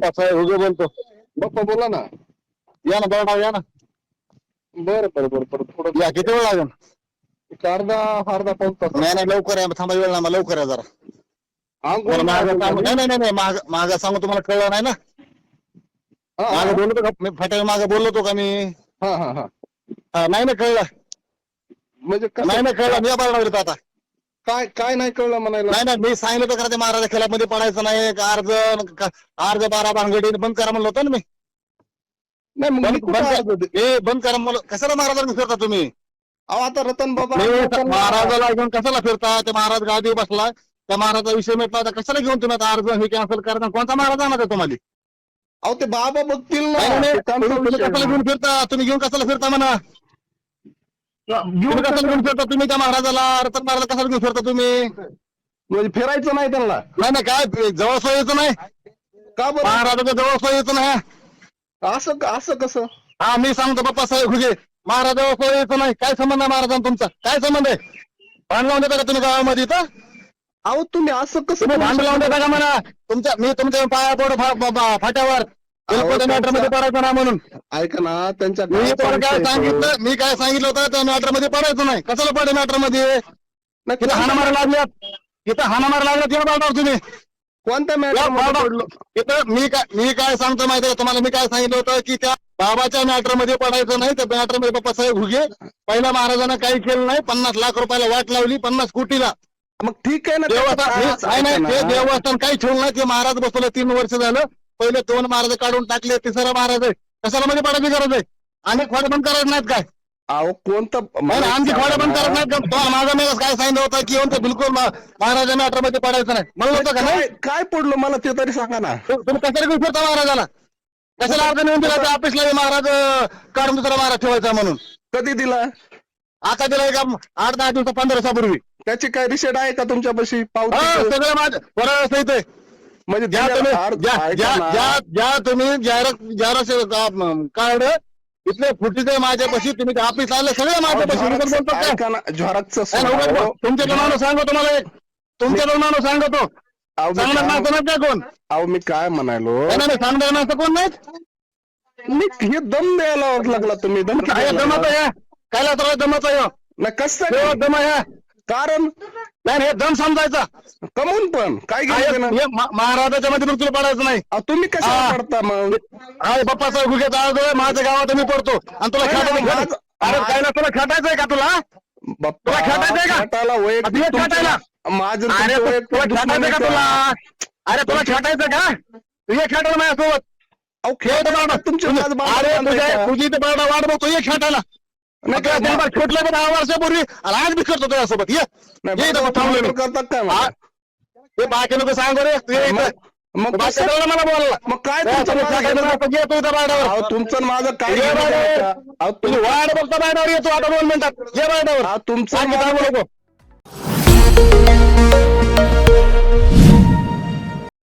साहेब उगे बोलतो. बाप्पा बोला ना. या ना बरं या ना. बरं बरं बरं बरं. थोडं या किती वेळ लागेल? एक अर्धा अर्धा पाऊन तास. नाही नाही लवकर या. थांबा वेळ ना मला लवकर या जरा. अंघोळ बरं, मागं सांगू? नाही नाही नाही, नाही माग मागं सांगू तुम्हाला कळलं नाही ना? हा, मागं बोलतो का? मी फाट्या मागं बोललो होतो का मी? हा हा हा. हा, नाही ना कळलं. म्हणजे कसं- नाही ना कळलं. मी येतो आता. काय काय नाही कळलं म्हणायला? नाही नाही मी सांगितलं होतं करा ते महाराजा खेळामध्ये पडायचं नाही अर्ज का- अर्ज बारा भानगडी बंद करा म्हणलं होतं ना मी. नाही मग मी बंद कुठं बंद अर्ज करा- दे- ए बंद करा म्हणलं. कशाला महाराजांना फिरता तुम्ही? अहो आता रतन बाबा महाराजाला घेऊन कशाला फिरता? ते महाराज गादी बसला. त्या महाराजा विषय मिटला आता कशाला घेऊन तुम्ही आता अर्ज हे कॅन्सल करता? कोणता महाराज आणा तुम्हाला? अहो ते बाबा बघतील ना. नाही, नाही, नाही. ते त्यांचा तुम्ही तुम्ही विषय कशाला आहे. घेऊन फिरता? तुम्ही घेऊन कशाला फिरता म्हणा? तुम्ही कशाला घेऊन फिरता? तुम्ही त्या महाराजाला रतन महाराज कशाला घेऊन फिरता तुम्ही? म्हणजे फिरायचं नाही त्यांना. नाही नाही काय? जवळ सोयीचं नाही? का बरं? महाराजाच्या जवळ सोयीचं नाही? असं असं कसं? हा मी सांगतो बाप्पा साहेब हुगे महाराज जवळ सोयीचं नाही. काय संबंध आहे महाराजांचा तुमचा? काय संबंध आहे? भांड लावून देता का तुम्ही गावामध्ये इथं? अहो तुम्ही असं कसं तुम्ही भांड लावून? देता का म्हणा तुमच्या मी तुमच्या पाया फा- फाट्यावर मॅटरमध्ये पडायचं ना म्हणून. ऐका ना त्यांच्या मी तुम्हाला काय. सांगितलं मी काय सांगितलं होतं त्या मॅटरमध्ये पडायचं नाही. कशाला पडे मॅटरमध्ये नाही, तिथं हाणामारा लागल्यात. तिथं हाणामारा लागल्यात. तेव्हा बाळणार तुम्ही. कोणत्या या मॅटर तिथं मी काय मी काय सांगतो माहिती तुम्हाला मी काय सांगितलं होतं की त्या बाबाच्या मॅटरमध्ये पडायचं नाही. त्या मॅटरमध्ये बाप्पा साहेब हुगे पहिल्या महाराजांना काही केलं नाही. पन्नास लाख रुपयाला वाट लावली पन्नास कोटीला. मग ठीक आहे नाही नाही ना. देवस्थान काही ठेवलं नाही. ते महाराज बसवलं. तीन वर्ष झालं. पहिले दोन महाराज काढून टाकले तिसरा महाराज आहे. कशाला मध्ये पडायची गरज आहे? आणि खोड बंद करायचं नाहीत काय? अहो कोणतं नाही, आमची खोड बंद करायचं नाहीत का? माझा मी काय सांगितलं होतं की येऊन ते बिलकुल मा- महाराजा मॅटरमध्ये पडायचं नाही. म्हणलं होतं का नाही? काय काय पडलं मला ते तरी सांगा ना. तु- तुम्ही कशाला घेऊन फिरता महाराजाला? कशाला अर्ज नेऊन दिला त्या ऑफिसला हे महाराज अं, काढून दुसरा महाराज ठेवायचा म्हणून? कधी दिला? आता दिला का आठ दहा दिवसा पंधरा दिवसापूर्वी. त्याची काय रिसेट आहे का तुमच्यापाशी? हो पावती सगळं माझं बरोबर सहित आहे. म्हणजे ज्या तुम्ही ज्या ऐका ज्या ना. ज्या ज्या तुम्ही जाहिरात जाहिरात कार्ड इथले फुटीचे माझ्यापाशी तुम्ही ऑफिस आले सगळे माझ्यापाशी उगाच झेरॉक्स- बोलतो काय? ऐका ना झेरॉक्सचं नाही, नाही, उगाच अहो, बोल. तुमच्या तोंडानं सांगतो तुम्हाला एक. तुमच्या तोंडानं सांगतो. सांगणार काय- नाही का कोण? अहो मी काय म्हणालो? नाही, सांगणार नाही कोण नाही मी हे दम द्यायला लागला तुम्ही दम काय दमत आहे? कायला तर दमत आहे? नाही कसं दम आहे? कारण नाही नाही, हे दम समजायचा. कमवून पण. काय घ्यायचं ना हे मा- महाराजाच्या मध्ये तुला पडायचं नाही. अहो, तुम्ही कशाला हा. पडता मग? अरे बाप्पा साहेब गुगे आहे माझ्या गावात मी पडतो. आणि तुला नाही, माझं- अरे काय ना तुला खेटायचंय का तुला? बाप्पा तुला खेटायचंय का? खेटायला वैयक्तिक तुला तुमचं- खेटायला? माझं अरे तुमचं तु- वैयक्तिक तुला खेटायचंय का दुश्मनीचं- तुला? अरे तुला खेटायचं का? तू ये खेटायला माझ्यासोबत. अहो, खेळ खेटायला तुमची तुझी- माझं बांधणं अरे बांधायचं तुझ्या का? तुझी तर बाळा वाट बघतो ये खेटायला नाही, काय- त्याला खेटलं दहा वर्षापूर्वी आज बी खेळतो तुझ्यासोबत. ये. करतात काय हा? ते बाकी लोक सांग रे. मग- मला बोलला मग काय तुमचं माझं काय तुम्ही तुम- वाढ बघता बाळावर येतो आता दोन ये बाळावर अहो, तुमचं